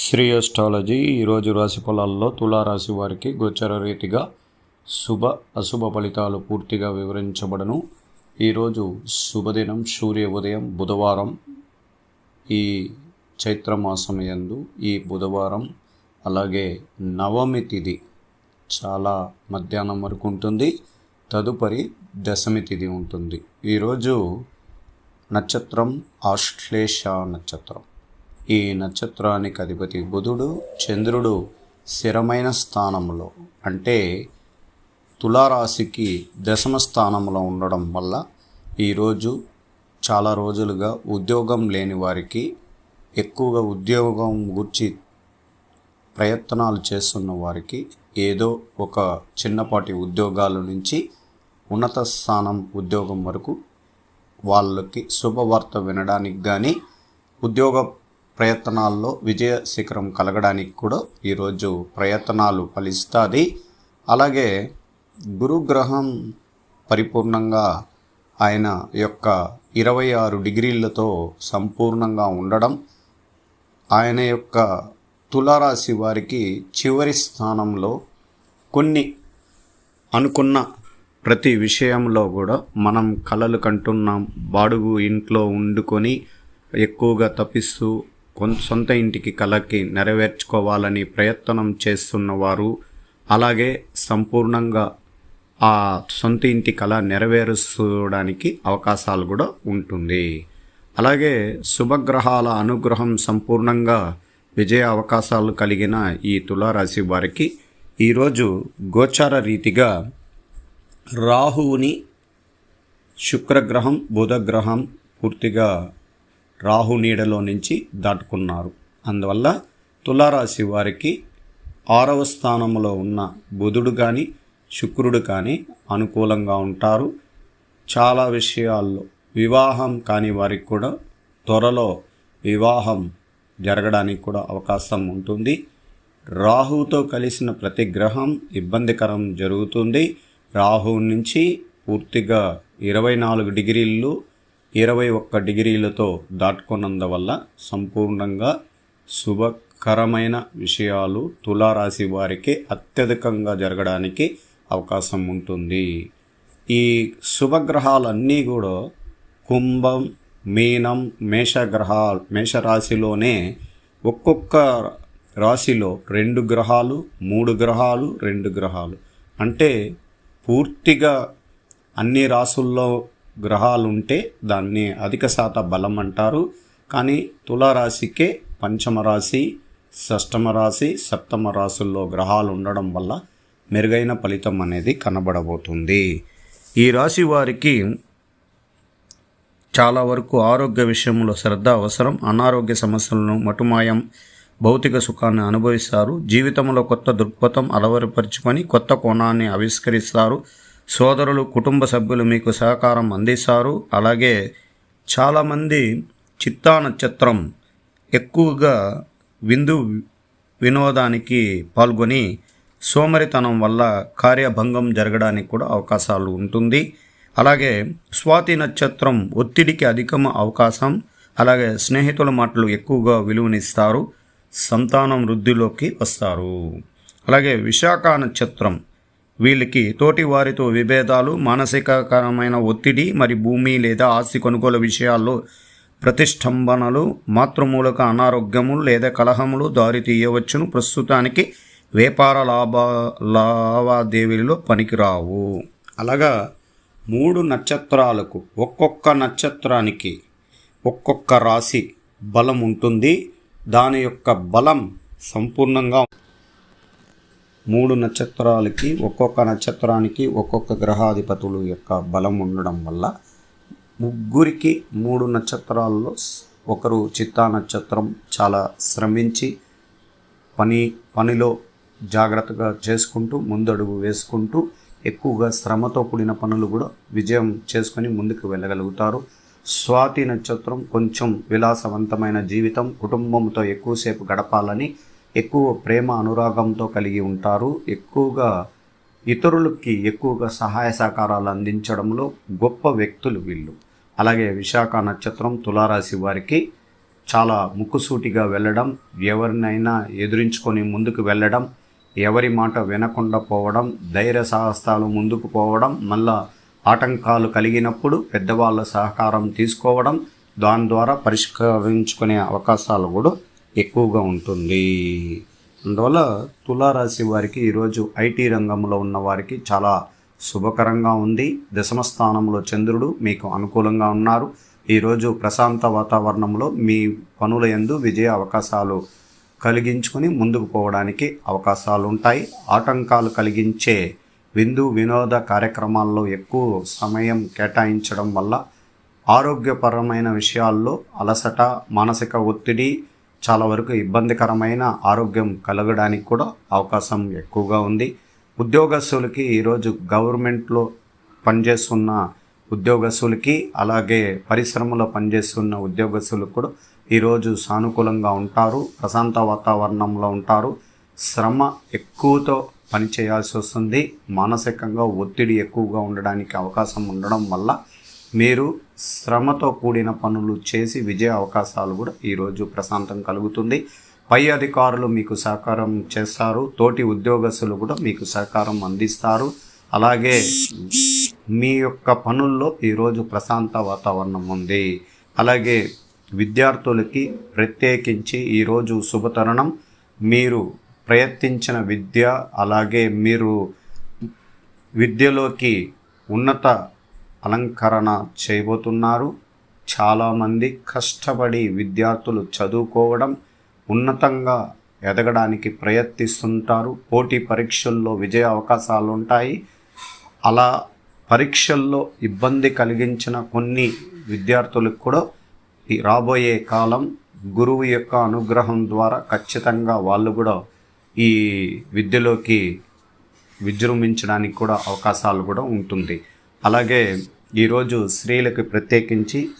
Shri astrology ఈరోజు రాశి ఫలాల్లో తులారాశి వారికి గోచర రీతిగా శుభ అశుభ ఫలితాలు పూర్తిగా వివరించబడను. ఈరోజు శుభదినం సూర్య ఉదయం బుధవారం. ఈ చైత్రమాసం యందు ఈ బుధవారం అలాగే నవమి తిథి చాలా మధ్యాహ్నం వరకు ఉంటుంది. తదుపరి దశమి తిథి ఉంటుంది. ఈరోజు నక్షత్రం ఆశ్లేష నక్షత్రం. ఈ నక్షత్రానికి అధిపతి బుధుడు చంద్రుడు స్థిరమైన స్థానంలో అంటే తులారాశికి దశమ స్థానంలో ఉండడం వల్ల ఈరోజు చాలా రోజులుగా ఉద్యోగం లేని వారికి ఎక్కువగా ఉద్యోగం గురించి ప్రయత్నాలు చేస్తున్న వారికి ఏదో ఒక చిన్నపాటి ఉద్యోగాల నుంచి ఉన్నత స్థానం ఉద్యోగం వరకు వాళ్ళకి శుభవార్త వినడానికి కానీ ఉద్యోగ ప్రయత్నాల్లో విజయ శిఖరం కలగడానికి కూడా ఈరోజు ప్రయత్నాలు ఫలిస్తుంది అలాగే గురుగ్రహం పరిపూర్ణంగా ఆయన యొక్క ఇరవై ఆరు డిగ్రీలతో సంపూర్ణంగా ఉండడం ఆయన యొక్క తులారాశి వారికి చివరి స్థానంలో కొన్ని అనుకున్న ప్రతి విషయంలో కూడా మనం కలలు కంటున్నాం. బాడుగు ఇంట్లో వండుకొని ఎక్కువగా తప్పిస్తూ కొన్ సొంత ఇంటికి కలకి నెరవేర్చుకోవాలని ప్రయత్నం చేస్తున్నవారు అలాగే సంపూర్ణంగా ఆ సొంత ఇంటి కళ నెరవేర్చడానికి అవకాశాలు కూడా ఉంటుంది. అలాగే శుభగ్రహాల అనుగ్రహం సంపూర్ణంగా విజయ అవకాశాలు కలిగిన ఈ తులారాశి వారికి ఈరోజు గోచార రీతిగా రాహువుని శుక్రగ్రహం బుధగ్రహం పూర్తిగా రాహు నీడలో నుంచి దాటుకున్నారు. అందువల్ల తులారాశి వారికి ఆరవ స్థానంలో ఉన్న బుధుడు కానీ శుక్రుడు కానీ అనుకూలంగా ఉంటారు. చాలా విషయాల్లో వివాహం కాని వారికి కూడా త్వరలో వివాహం జరగడానికి కూడా అవకాశం ఉంటుంది. రాహుతో కలిసిన ప్రతి గ్రహం ఇబ్బందికరం జరుగుతుంది. రాహు నుంచి పూర్తిగా ఇరవై నాలుగు డిగ్రీలు ఇరవై ఒక్క డిగ్రీలతో దాటుకున్నందువల్ల సంపూర్ణంగా శుభకరమైన విషయాలు తులారాశి వారికి అత్యధికంగా జరగడానికి అవకాశం ఉంటుంది. ఈ శుభగ్రహాలన్నీ కూడా కుంభం మీనం మేషగ్రహాలు మేషరాశిలోనే ఒక్కొక్క రాశిలో రెండు గ్రహాలు మూడు గ్రహాలు రెండు గ్రహాలు. అంటే పూర్తిగా అన్ని రాసుల్లో గ్రహాలు ఉంటే దాన్ని అధిక శాత బలం అంటారు. కానీ తులారాశికే పంచమ రాశి షష్టమ రాశి సప్తమ రాశుల్లో గ్రహాలు ఉండడం వల్ల మెరుగైన ఫలితం అనేది కనబడబోతుంది. ఈ రాశి వారికి చాలా వరకు ఆరోగ్య విషయంలో శ్రద్ధ అవసరం. అనారోగ్య సమస్యలను మటుమాయం భౌతిక సుఖాన్ని అనుభవిస్తారు. జీవితంలో కొత్త దృక్పథం అలవరపరుచుకొని కొత్త కోణాన్ని ఆవిష్కరిస్తారు. సోదరులు కుటుంబ సభ్యులు మీకు సహకారం అందిస్తారు. అలాగే చాలామంది చిత్తా నక్షత్రం ఎక్కువగా విందు వినోదానికి పాల్గొని సోమరితనం వల్ల కార్యభంగం జరగడానికి కూడా అవకాశాలు ఉంటుంది. అలాగే స్వాతి నక్షత్రం ఒత్తిడికి అధికమ అవకాశం. అలాగే స్నేహితుల మాటలు ఎక్కువగా విలువనిస్తారు. సంతానం వృద్ధిలోకి వస్తారు. అలాగే విశాఖ నక్షత్రం వీళ్ళకి తోటి వారితో విభేదాలు మానసికకరమైన ఒత్తిడి మరి భూమి లేదా ఆస్తి కొనుగోలు విషయాల్లో ప్రతిష్టంభనలు మాతృమూలక అనారోగ్యములు లేదా కలహములు దారి తీయవచ్చును. ప్రస్తుతానికి వ్యాపార లాభ లావాదేవీలలో పనికిరావు. అలాగా మూడు నక్షత్రాలకు ఒక్కొక్క నక్షత్రానికి ఒక్కొక్క రాశి బలం ఉంటుంది. దాని యొక్క బలం సంపూర్ణంగా మూడు నక్షత్రాలకి ఒక్కొక్క నక్షత్రానికి ఒక్కొక్క గ్రహాధిపతులు యొక్క బలం ఉండడం వల్ల ముగ్గురికి మూడు నక్షత్రాల్లో ఒకరు చిత్తా నక్షత్రం చాలా శ్రమించి పని పనిలో జాగ్రత్తగా చేసుకుంటూ ముందడుగు వేసుకుంటూ ఎక్కువగా శ్రమతో కూడిన పనులు కూడా విజయం చేసుకొని ముందుకు వెళ్ళగలుగుతారు. స్వాతి నక్షత్రం కొంచెం విలాసవంతమైన జీవితం కుటుంబంతో ఎక్కువసేపు గడపాలని ఎక్కువ ప్రేమ అనురాగంతో కలిగి ఉంటారు. ఎక్కువగా ఇతరులకి ఎక్కువగా సహాయ సహకారాలు అందించడంలో గొప్ప వ్యక్తులు వీళ్ళు. అలాగే విశాఖ నక్షత్రం తులారాశి వారికి చాలా ముక్కుసూటిగా వెళ్ళడం ఎవరినైనా ఎదురించుకొని ముందుకు వెళ్ళడం ఎవరి మాట వినకుండా పోవడం ధైర్య సాహసాలు ముందుకు పోవడం మళ్ళా ఆటంకాలు కలిగినప్పుడు పెద్దవాళ్ళ సహకారం తీసుకోవడం దాని ద్వారా పరిష్కరించుకునే అవకాశాలు కూడా ఎక్కువగా ఉంటుంది. అందువల్ల తులారాశి వారికి ఈరోజు ఐటీ రంగంలో ఉన్న వారికి చాలా శుభకరంగా ఉంది. దశమ స్థానంలో చంద్రుడు మీకు అనుకూలంగా ఉన్నారు. ఈరోజు ప్రశాంత వాతావరణంలో మీ పనుల యందు విజయ అవకాశాలు కలిగించుకొని ముందుకు పోవడానికి అవకాశాలు ఉంటాయి ఆటంకాలు కలిగించే విందు వినోద కార్యక్రమాల్లో ఎక్కువ సమయం కేటాయించడం వల్ల ఆరోగ్యపరమైన విషయాల్లో అలసట మానసిక ఒత్తిడి చాలా వరకు ఇబ్బందికరమైన ఆరోగ్యం కలగడానికి కూడా అవకాశం ఎక్కువగా ఉంది. ఉద్యోగస్తులకి ఈరోజు గవర్నమెంట్లో పనిచేస్తున్న ఉద్యోగస్తులకి అలాగే పరిశ్రమలో పనిచేస్తున్న ఉద్యోగస్తులకు కూడా ఈరోజు సానుకూలంగా ఉంటారు ప్రశాంత వాతావరణంలో ఉంటారు. శ్రమ ఎక్కువతో పని చేయాల్సి వస్తుంది. మానసికంగా ఒత్తిడి ఎక్కువగా ఉండడానికి అవకాశం ఉండడం వల్ల మీరు శ్రమతో కూడిన పనులు చేసి విజయ అవకాశాలు కూడా ఈరోజు ప్రశాంతం కలుగుతుంది. పై అధికారులు మీకు సహకారం చేస్తారు. తోటి ఉద్యోగస్తులు కూడా మీకు సహకారం అందిస్తారు. అలాగే మీ యొక్క పనుల్లో ఈరోజు ప్రశాంత వాతావరణం ఉంది. అలాగే విద్యార్థులకి ప్రత్యేకించి ఈరోజు శుభతరుణం. మీరు ప్రయత్నించిన విద్య అలాగే మీరు విద్యలోకి ఉన్నత అలంకరణ చేయబోతున్నారు. చాలామంది కష్టపడి విద్యార్థులు చదువుకోవడం ఉన్నతంగా ఎదగడానికి ప్రయత్నిస్తుంటారు. పోటీ పరీక్షల్లో విజయ అవకాశాలు ఉంటాయి. అలా పరీక్షల్లో ఇబ్బంది కలిగించిన కొన్ని విద్యార్థులకు కూడా ఈ రాబోయే కాలం గురువు యొక్క అనుగ్రహం ద్వారా ఖచ్చితంగా వాళ్ళు కూడా ఈ విద్యలోకి విజృంభించడానికి కూడా అవకాశాలు కూడా ఉంటుంది. అలాగే ఈరోజు స్త్రీలకు ప్రత్యేకించి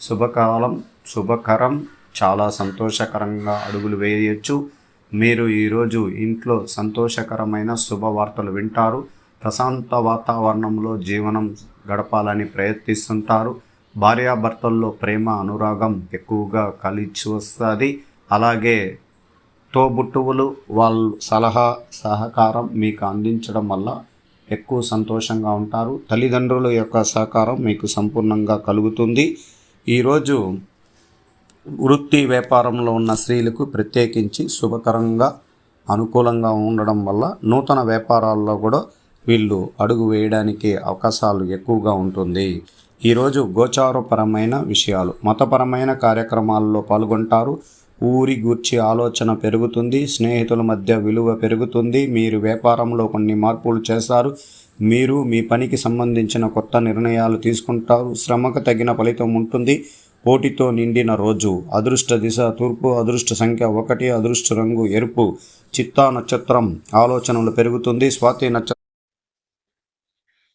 శుభకాలం శుభకరం చాలా సంతోషకరంగా అడుగులు వేయచ్చు. మీరు ఈరోజు ఇంట్లో సంతోషకరమైన శుభవార్తలు వింటారు. ప్రశాంత వాతావరణంలో జీవనం గడపాలని ప్రయత్నిస్తుంటారు. భార్యాభర్తల్లో ప్రేమ అనురాగం ఎక్కువగా కలిసి వస్తుంది. అలాగే తోబుట్టువులు వాళ్ళ సలహా సహకారం మీకు అందించడం వల్ల ఎక్కువ సంతోషంగా ఉంటారు. తల్లిదండ్రుల యొక్క సహకారం మీకు సంపూర్ణంగా కలుగుతుంది. ఈరోజు వృత్తి వ్యాపారంలో ఉన్న స్త్రీలకు ప్రత్యేకించి శుభకరంగా అనుకూలంగా ఉండడం వల్ల నూతన వ్యాపారాల్లో కూడా వీళ్ళు అడుగు వేయడానికి అవకాశాలు ఎక్కువగా ఉంటుంది. ఈరోజు గోచారపరమైన విషయాలు మతపరమైన కార్యక్రమాల్లో పాల్గొంటారు. ఊరి గూర్చి ఆలోచన పెరుగుతుంది స్నేహితుల మధ్య విలువ పెరుగుతుంది మీరు వ్యాపారంలో కొన్ని మార్పులు చేస్తారు మీరు మీ పనికి సంబంధించిన కొత్త నిర్ణయాలు తీసుకుంటారు శ్రమకు తగిన ఫలితం ఉంటుంది పోటీతో నిండిన రోజు అదృష్ట దిశ తూర్పు అదృష్ట సంఖ్య ఒకటి అదృష్ట రంగు ఎరుపు చిత్తా నక్షత్రం ఆలోచనలు పెరుగుతుంది స్వాతి నక్షత్రం